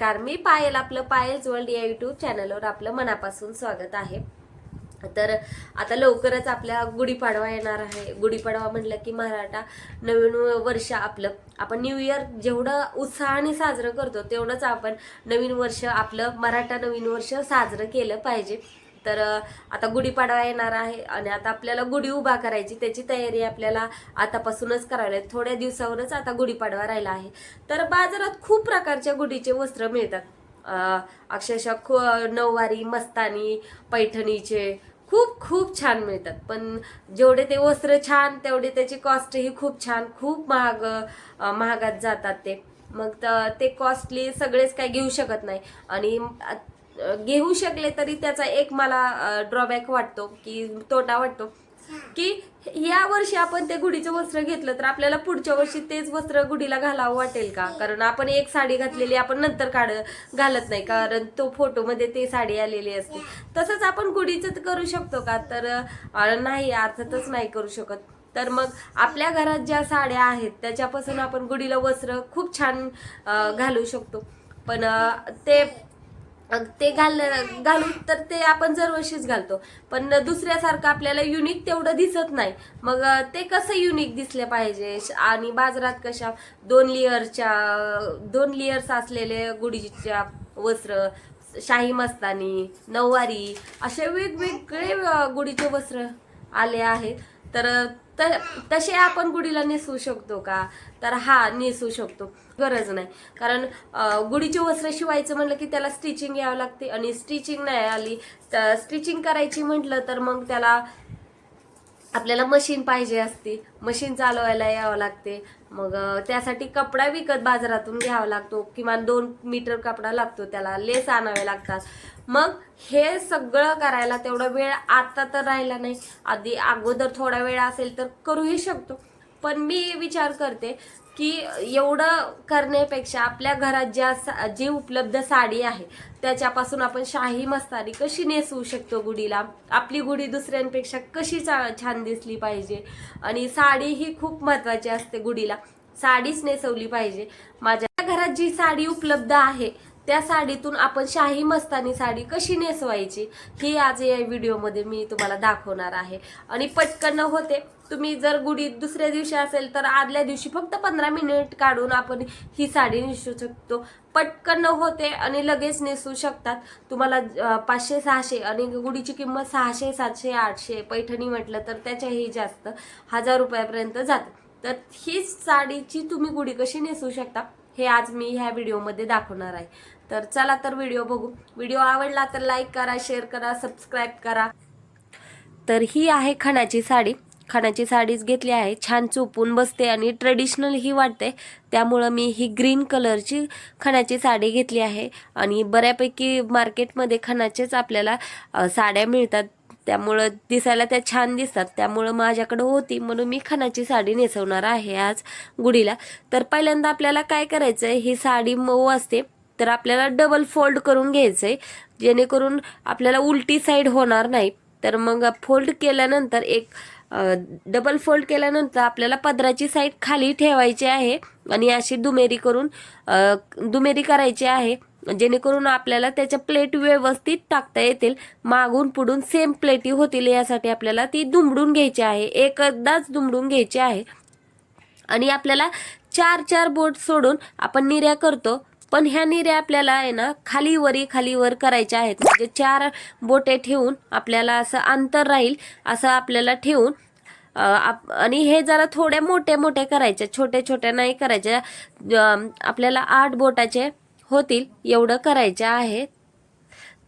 नमस्कार मी पायल आपलं piles world या युट्यूब चॅनलवर आपलं मनापासून स्वागत आहे. तर आता लवकरच आपल्या गुढीपाडवा येणार आहे. गुढीपाडवा म्हटलं की मराठा नवीन वर्ष आपलं. आपण न्यू इयर जेवढं उत्साहाने साजरं करतो तेवढंच आपण नवीन वर्ष आपलं मराठा नवीन वर्ष साजरं केलं पाहिजे. तर आता गुढीपाडवा येणार आहे आणि आता आपल्याला गुढी उभा करायची. त्याची तयारी आपल्याला आतापासूनच करायला थोड्या दिवसावरच आता गुढीपाडवा राहिला आहे. तर बाजारात खूप प्रकारच्या गुढीचे वस्त्र मिळतात. अक्षरशः खो नऊवारी मस्तानी पैठणीचे खूप खूप छान मिळतात. पण जेवढे ते वस्त्र छान तेवढे त्याची कॉस्टही खूप छान खूप महाग महागात जातात ते. मग ते कॉस्टली सगळेच काय घेऊ शकत नाही. आणि घेऊ शकले तरी त्याचा एक मला ड्रॉबॅक वाटतो की तोटा वाटतो. की या वर्षी आपण ते गुढीचं वस्त्र घेतलं तर आपल्याला पुढच्या वर्षी तेच वस्त्र गुढीला घालावं वाटेल का? कारण आपण एक साडी घातलेली आपण नंतर काढ घालत नाही कारण तो फोटोमध्ये ते साडी आलेली असते. तसंच आपण गुढीचं करू शकतो का? तर नाही अर्थातच नाही करू शकत. तर मग आपल्या घरात ज्या साड्या आहेत त्याच्यापासून आपण गुढीला वस्त्र खूप छान घालू शकतो. पण ते ते घाल घालून तर ते आपण दरवर्षीच घालतो. पण दुसऱ्यासारखं आपल्याला युनिक तेवढं दिसत नाही. मग ते कसं युनिक दिसले पाहिजे? श- आणि बाजारात कशा दोन लेअरच्या दोन लेअर्स असलेले गुढीच्या वस्त्र शाही मस्तानी नऊवारी असे वेगवेगळे गुढीचे वस्त्र आले आहेत. तर त- तसे आपण गुढीला नेसवू शकतो का? तर हा नेसू शकतो. गरज नाही. कारण गुढीचे वस्त्र शिवायचं म्हटलं की त्याला स्टिचिंग यावं लागते. आणि स्टिचिंग नाही आली तर स्टिचिंग करायची म्हटलं तर मग त्याला आपल्याला मशीन पाहिजे असते. मशीन चालवायला यावं लागते. मग त्यासाठी कपडा विकत बाजारातून घ्यावा लागतो. किमान दोन मीटर कपडा लागतो त्याला. लेस आणावे लागतात. मग हे सगळं करायला तेवढा वेळ आता तर राहिला नाही. आधी अगोदर थोडा वेळ असेल तर करूही शकतो. पण मी विचार करते की एवढं करण्यापेक्षा आपल्या घरात ज्या सा- जी उपलब्ध साडी आहे त्याच्यापासून आपण शाही मस्तानी कशी नेसवू शकतो गुढीला? आपली गुढी दुसऱ्यांपेक्षा कशी चा छान दिसली पाहिजे? आणि साडी ही खूप महत्वाची असते गुढीला. साडीच नेसवली पाहिजे. माझ्या घरात जी साडी उपलब्ध आहे त्या साडीतून आपण शाही मस्तानी साडी कशी नेसवायची? ही आज या व्हिडिओमध्ये मी तुम्हाला दाखवणार आहे. आणि पटकन होते तुम्ही जर गुढी दुसऱ्या दिवशी असेल तर आदल्या दिवशी फक्त पंधरा मिनिट काढून आपण ही साडी नेसू शकतो. पटकन होते आणि लगेच नेसू शकतात. तुम्हाला पाचशे सहाशे आणि गुढीची किंमत सहाशे सातशे आठशे पैठणी म्हटलं तर त्याच्याही जास्त हजार रुपयापर्यंत जाते. तर हीच साडीची तुम्ही गुढी कशी नेसू शकता हे आज मी ह्या व्हिडिओमध्ये दाखवणार आहे. तर चला तर व्हिडिओ बघू. व्हिडिओ आवडला तर लाईक करा शेअर करा सबस्क्राईब करा. तर ही आहे खणाची साडी. खानाची साडीच घेतली आहे. छान चोपून बसते आणि ट्रेडिशनल ही वाटते. त्यामुळं मी ही ग्रीन कलरची खणाची साडी घेतली आहे. आणि बऱ्यापैकी मार्केटमध्ये खणाचेच आपल्याला साड्या मिळतात. त्यामुळं दिसायला त्या छान दिसतात. त्यामुळं माझ्याकडं होती म्हणून मी खणाची साडी नेसवणार आहे आज गुढीला. तर पहिल्यांदा आपल्याला काय करायचं आहे ही साडी मऊ असते. तर आपल्याला डबल फोल्ड करून घ्यायचं आहे जेणेकरून आपल्याला उलटी साईड होणार नाही. तर मग फोल्ड केल्यानंतर एक डबल फोल्ड केल्यानंतर आपल्याला पदराची साईड खाली ठेवायची आहे आणि अशी दुमेरी करून दुमेरी करायची आहे. जेणेकरून आपल्याला त्याच्या प्लेट व्यवस्थित टाकता येतील. मागून पुढून सेम प्लेटी होतील यासाठी आपल्याला ती दुमडून घ्यायची आहे. एकदाच दुमडून घ्यायची आहे. आणि आपल्याला चार चार बोट सोडून आपण निर्या करतो. पण ह्या निर्या आपल्याला आहे ना खाली वरी खाली वर करायच्या आहेत. म्हणजे चार बोटे ठेवून आपल्याला असं अंतर राहील असं आपल्याला ठेवून आप- आणि हे जरा थोड्या मोठ्या मोठ्या करायच्या छोट्या छोट्या नाही करायच्या आपल्याला आठ बोटाचे होतील एवढं करायचे आहे.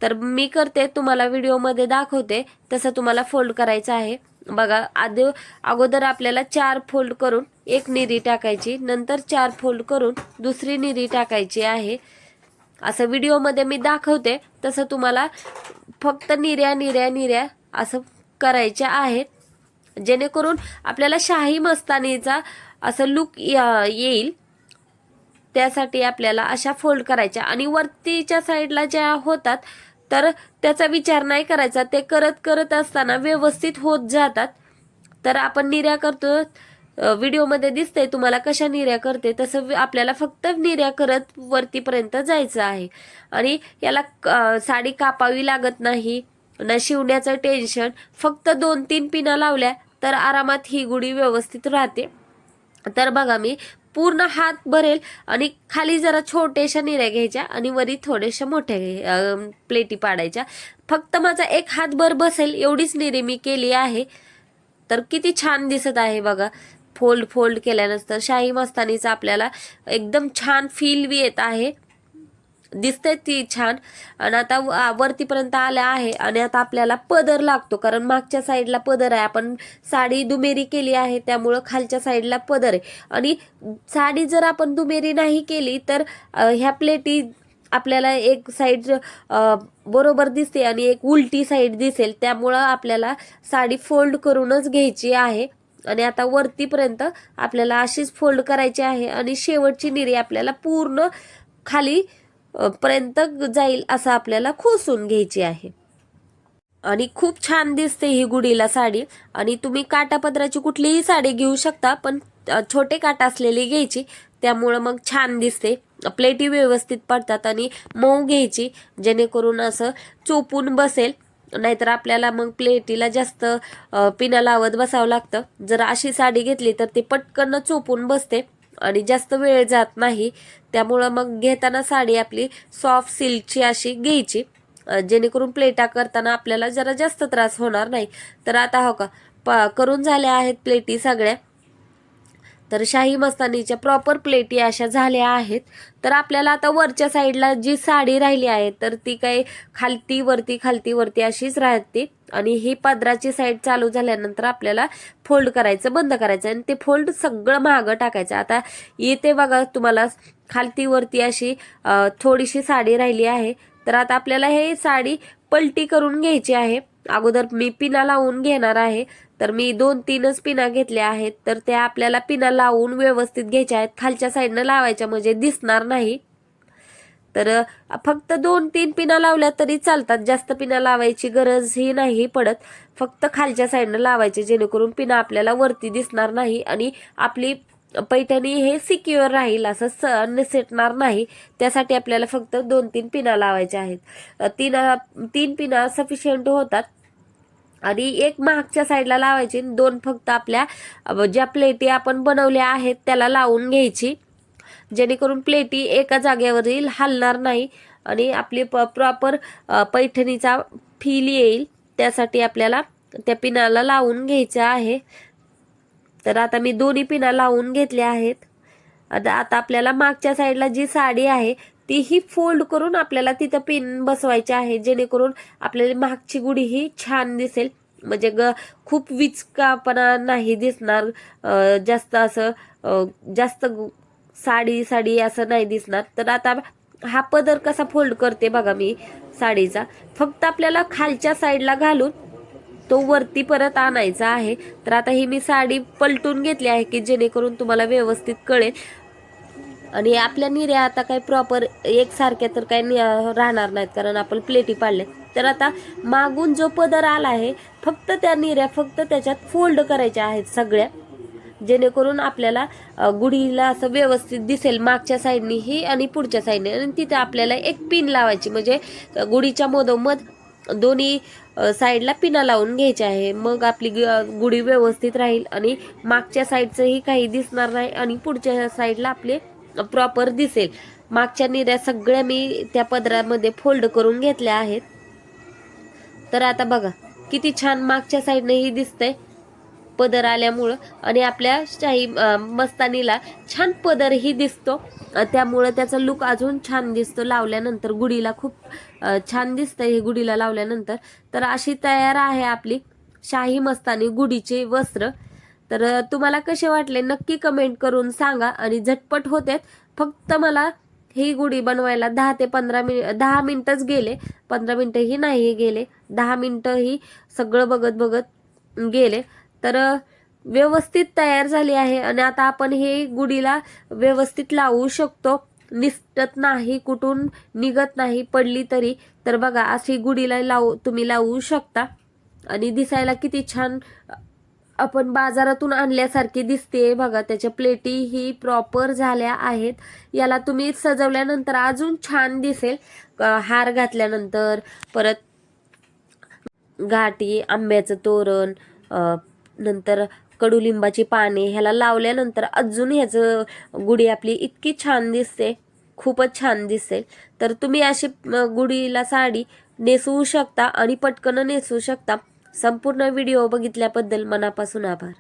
तर मी करते तुम्हाला व्हिडिओमध्ये दाखवते तसं तुम्हाला फोल्ड करायचं आहे. बघा आधी अगोदर आपल्याला चार फोल्ड करून एक निरी टाकायची नंतर चार फोल्ड करून दुसरी निरी टाकायची आहे. असं व्हिडिओमध्ये मी दाखवते तसं तुम्हाला फक्त निर्या निर्या निर्या असं करायच्या आहेत. जेणेकरून आपल्याला शाही मस्तानीचा असं लुक येईल. त्यासाठी आपल्याला अशा फोल्ड करायच्या. आणि वरतीच्या साईडला ज्या होतात तर त्याचा विचार नाही करायचा. ते करत करत असताना व्यवस्थित होत जातात. तर आपण निर्या करतो. व्हिडिओमध्ये दिसतंय तुम्हाला कशा निर्या करते. तसं आपल्याला फक्त निर्या करत वरतीपर्यंत जायचं आहे. आणि याला साडी कापावी लागत नाही ना शिवण्याचं टेन्शन फक्त दोन तीन पिना लावल्या तर आरामात ही गुढी व्यवस्थित राहते. तर बघा मी पूर्ण हात भरेल आणि खाली जरा छोट्याशा निऱ्या घ्यायच्या आणि वरी थोड्याशा मोठ्या घे- प्लेटी पाडायच्या. फक्त माझा एक हातभर बसेल एवढीच निरी मी केली आहे. तर किती छान दिसत आहे बघा. फोल्ड फोल्ड केल्यानंतर शाही मस्तानीचा आपल्याला एकदम छान फील बी येत आहे. दिसते ती छान. आणि आता व- वरतीपर्यंत आल्या आहे आणि आता आपल्याला पदर लागतो. कारण मागच्या साईडला पदर आहे. आपण साडी दुमेरी केली आहे त्यामुळं खालच्या साईडला पदर आहे. आणि साडी जर आपण दुमेरी नाही केली तर ह्या प्लेटी आपल्याला एक साईड बरोबर दिसते आणि एक उलटी साईड दिसेल. त्यामुळं आपल्याला साडी फोल्ड करूनच घ्यायची आहे. आणि आता वरतीपर्यंत आपल्याला अशीच फोल्ड करायची आहे आणि शेवटची निरी आपल्याला पूर्ण खाली पर्यंत जाईल असं आपल्याला खोसून घ्यायची आहे. आणि खूप छान दिसते ही गुडीला साडी. आणि तुम्ही काटापदराची कुठलीही साडी घेऊ शकता पण छोटे काटा असलेली घ्यायची. त्यामुळं मग छान दिसते. प्लेटी व्यवस्थित पडतात आणि मऊ घ्यायची जेणेकरून असं चोपून बसेल. नाहीतर आपल्याला मग प्लेटीला जास्त पिना लावत बसावं लागतं. जर अशी साडी घेतली तर ती पटकन चोपून बसते. आणि जास्त वेळ जात नाही. त्यामुळं मग घेताना साडी आपली सॉफ्ट सिल्कची अशी घ्यायची. जेणेकरून प्लेटा करताना आपल्याला जरा जास्त त्रास होणार नाही. तर आता हो का प करून झाल्या आहेत प्लेटी सगळ्या. तर शाही मस्तानीच्या प्रॉपर प्लेटी अशा झाल्या आहेत. तर आपल्याला आता वरच्या साईडला जी साडी राहिली आहे तर ती काही खालती वरती खालती वरती अशीच राहते. आणि ही पदराची साईड चालू झाल्यानंतर आपल्याला फोल्ड करायचं बंद करायचं आणि ते फोल्ड सगळं मागं टाकायचं. आता येते बघा तुम्हाला खालती वरती अशी थोडीशी साडी राहिली आहे. तर आता आपल्याला हे साडी पलटी करून घ्यायची आहे. अगोदर मी पिना लावून घेणार आहे. तर मी दोन तीनच पिना घेतल्या आहेत. तर त्या आपल्याला पिना लावून व्यवस्थित घ्यायच्या आहेत. खालच्या साईडनं लावायच्या म्हणजे दिसणार नाही. तर फक्त दोन तीन पिना लावल्या तरी चालतात. जास्त पिना लावायची गरजही नाही पडत. फक्त खालच्या साईडनं लावायचे जेणेकरून पिना आपल्याला वरती दिसणार नाही आणि आपली पैठणी हे सिक्युअर राहील असं स निसटणार नाही. त्यासाठी आपल्याला फक्त दोन तीन पिना लावायच्या आहेत. तीन तीन पिना सफिशियंट होतात. आणि एक मागच्या साईडला लावायची आणि दोन फक्त आपल्या ज्या प्लेटी आपण बनवल्या आहेत त्याला लावून घ्यायची. जेणेकरून प्लेटी एका जागेवरील हलणार नाही आणि आपली प प्रॉपर पैठणीचा फील येईल. त्यासाठी आपल्याला त्या पिनाला लावून घ्यायचं आहे. तर आता मी दोन्ही पिना लावून घेतल्या आहेत. आता आपल्याला मागच्या साईडला जी साडी आहे तीही फोल्ड करून आपल्याला तिथं पिन बसवायची आहे जेणेकरून आपल्याला मागची गुढी ही छान दिसेल. म्हणजे ग खूप विचकापणा नाही दिसणार जास्त असं जास्त साडी साडी असं नाही दिसणार. तर आता हा पदर कसा फोल्ड करते बघा मी साडीचा. फक्त आपल्याला खालच्या साईडला घालून तो वरती परत आणायचा आहे. तर आता ही मी साडी पलटून घेतली आहे की जेणेकरून तुम्हाला व्यवस्थित कळेल. आणि आपल्या निर्या आता काही प्रॉपर एकसारख्या तर काही राहणार नाहीत कारण आपण प्लेटी पाडल्या तर आता मागून जो पदर आला आहे फक्त त्या निर्या फक्त त्याच्यात फोल्ड करायच्या आहेत सगळ्या. जेणेकरून आपल्याला गुढीला असं व्यवस्थित दिसेल मागच्या साईडनीही आणि पुढच्या साईडने आणि तिथे आपल्याला एक पिन लावायची म्हणजे गुढीच्या मधोमध दोन्ही साईडला पिना लावून घ्यायची आहे. मग आपली ग- गुढी व्यवस्थित राहील आणि मागच्या साईडचंही काही दिसणार नाही आणि पुढच्या साईडला आपले प्रॉपर दिसेल. मागच्या निर्या सगळ्या मी त्या पदरामध्ये फोल्ड करून घेतल्या आहेत. तर आता बघा किती छान मागच्या साईडनेही दिसतंय. पदर आल्यामुळं आणि आपल्या शाही मस्तानीला छान पदरही दिसतो. त्यामुळं त्याचा लुक अजून छान दिसतो लावल्यानंतर. गुढीला खूप छान दिसतंय हे गुढीला लावल्यानंतर. तर अशी तयार आहे आपली शाही मस्तानी गुढीचे वस्त्र. तर तुम्हाला कसे वाटले? नक्की कमेंट करून सांगा आणि झटपट होते फक्त मला ही गुढी बनवायला दहा ते पंधरा मिनिट दहा मिनटंच गेले. पंधरा मिनटंही नाही गेले. दहा मिनटंही सगळं बघत बघत गेले. तर व्यवस्थित तयार झाली आहे आणि आता आपण हे गुढीला व्यवस्थित लावू शकतो. निसटत नाही कुठून निघत नाही पडली तरी. तर बघा अशी गुढीला लावू तुम्ही लावू शकता. आणि दिसायला किती छान आपण बाजारातून आणल्यासारखी दिसते. बघा त्याच्या प्लेटी ही प्रॉपर झाल्या आहेत. याला तुम्ही सजवल्यानंतर अजून छान दिसेल. हार घातल्यानंतर परत घाटी आंब्याचं तोरण नंतर कडुलिंबाची पाने ह्याला लावल्यानंतर अजून ह्याचं गुढी आपली इतकी छान दिसते. खूपच छान दिसेल. तर तुम्ही अशी गुढीला साडी नेसवू शकता आणि पटकन नेसवू शकता. संपूर्ण व्हिडिओ बघितल्याबद्दल मनापासून आभार.